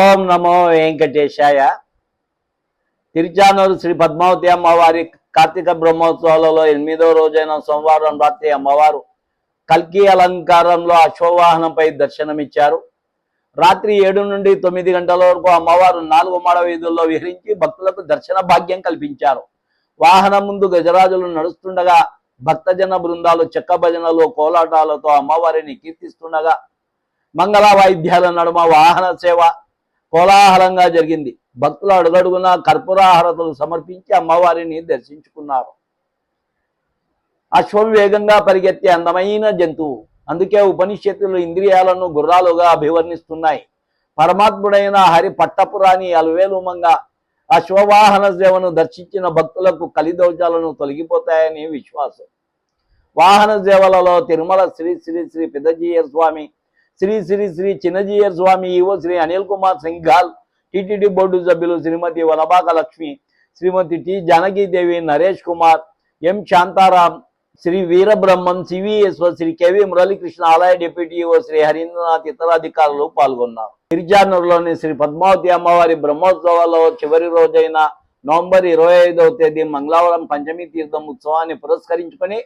ఓం నమో వెంకటేశాయ. తిరుచానూరు శ్రీ పద్మావతి అమ్మవారి కార్తీక బ్రహ్మోత్సవాలలో ఎనిమిదో రోజైన సోమవారం రాత్రి అమ్మవారు కల్కి అలంకారంలో అశ్వవాహనంపై దర్శనమిచ్చారు. రాత్రి ఏడు నుండి తొమ్మిది గంటల వరకు అమ్మవారు నాలుగు మాడ వీధుల్లో విహరించి భక్తులకు దర్శన భాగ్యం కల్పించారు. వాహనం ముందు గజరాజులు నడుస్తుండగా భక్తజన బృందాలు చెక్క భజనలు కోలాటాలతో అమ్మవారిని కీర్తిస్తుండగా మంగళ వాయిద్యాల నడుమ వాహన సేవ కోలాహలంగా జరిగింది. భక్తులు అడుగడుగున కర్పూరాహారతలు సమర్పించి అమ్మవారిని దర్శించుకున్నారు. అశ్వం వేగంగా పరిగెత్తే అందమైన జంతువు. అందుకే ఉపనిషత్తులు ఇంద్రియాలను గుర్రాలుగా అభివర్ణిస్తున్నాయి. పరమాత్ముడైన హరి పట్టపురాణి అలవేలుమంగా అశ్వవాహన సేవను దర్శించిన భక్తులకు కలిదోషాలను తొలగిపోతాయని విశ్వాసం. వాహన సేవలలో తిరుమల శ్రీ శ్రీ శ్రీ పిదజీయ Swamy Shri Shri Shri Chinnajeeya Swamy EO Shri Anil Kumar Singhal TTD board సభ్యులు శ్రీమతి వనబాక లక్ష్మి శ్రీమతి టి జానకీదేవి నరేష్ కుమార్ ఎం శాంతారాం శ్రీ వీరబ్రహ్మం సివిఎస్వ శ్రీ కెవి మురళీకృష్ణ ఆలయ డిప్యూటీ ఈవో శ్రీ హరీంద్రనాథ్ ఇతర అధికారులు పాల్గొన్నారు. గిరిజానూరులోని శ్రీ పద్మావతి అమ్మవారి బ్రహ్మోత్సవాల్లో చివరి రోజైన నవంబర్ ఇరవై ఐదవ తేదీ మంగళవారం పంచమి తీర్థం ఉత్సవాన్ని పురస్కరించుకొని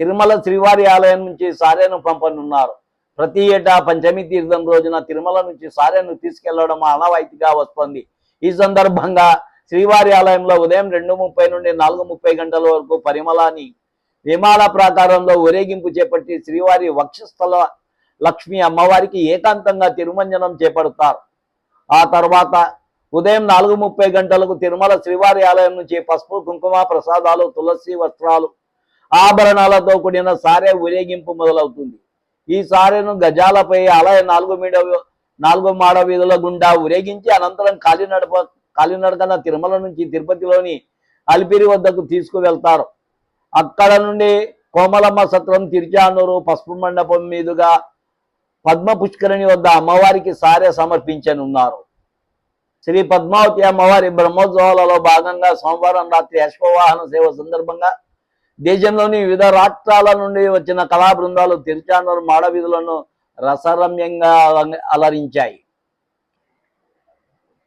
తిరుమల శ్రీవారి ఆలయం నుంచి సారెను పంపనున్నారు. ప్రతి ఏటా పంచమి తీర్థం రోజున తిరుమల నుంచి సారెను తీసుకెళ్ళడం ఆనవాయితీగా వస్తోంది. ఈ సందర్భంగా శ్రీవారి ఆలయంలో ఉదయం రెండు ముప్పై నుండి నాలుగు ముప్పై గంటల వరకు పరిమళాన్ని విమాన ప్రాకారంలో ఊరేగింపు చేపట్టి శ్రీవారి వక్షస్థల లక్ష్మి అమ్మవారికి ఏకాంతంగా తిరుమంజనం చేపడతారు. ఆ తర్వాత ఉదయం నాలుగు ముప్పై గంటలకు తిరుమల శ్రీవారి ఆలయం నుంచి పసుపు కుంకుమ ప్రసాదాలు తులసి వస్త్రాలు ఆభరణాలతో కూడిన సారే ఊరేగింపు మొదలవుతుంది. ఈ సారెను గజాలపై ఆలయ నాలుగు మీడ నాలుగు మాడ వీధుల గుండా ఊరేగించి అనంతరం కాలినడప కాలినడకన తిరుమల నుంచి తిరుపతిలోని అలిపిరి వద్దకు తీసుకువెళ్తారు. అక్కడ నుండి కోమలమ్మ సత్రం తిరుచానూరు పసుపు మండపం మీదుగా పద్మ పుష్కరిణి వద్ద అమ్మవారికి సారే సమర్పించనున్నారు. శ్రీ పద్మావతి అమ్మవారి బ్రహ్మోత్సవాలలో భాగంగా సోమవారం రాత్రి అశ్వవాహన సేవ సందర్భంగా దేశంలోని వివిధ రాష్ట్రాల నుండి వచ్చిన కళా బృందాలు తిరుచానూరు మాడవీధులను రసరమ్యంగా అల- అలరించాయి.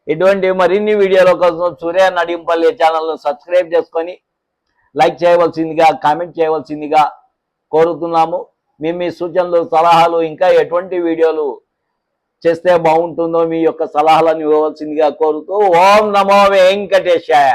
ఇటువంటి మరిన్ని వీడియోల కోసం సూర్య నడింపల్లి ఛానల్ను సబ్స్క్రైబ్ చేసుకొని లైక్ చేయవలసిందిగా కామెంట్ చేయవలసిందిగా కోరుతున్నాము. మీ మీ సూచనలు సలహాలు ఇంకా ఎటువంటి వీడియోలు చేస్తే బాగుంటుందో మీ యొక్క సలహాలను ఇవ్వవలసిందిగా కోరుతూ ఓం నమో వెంకటేశాయ.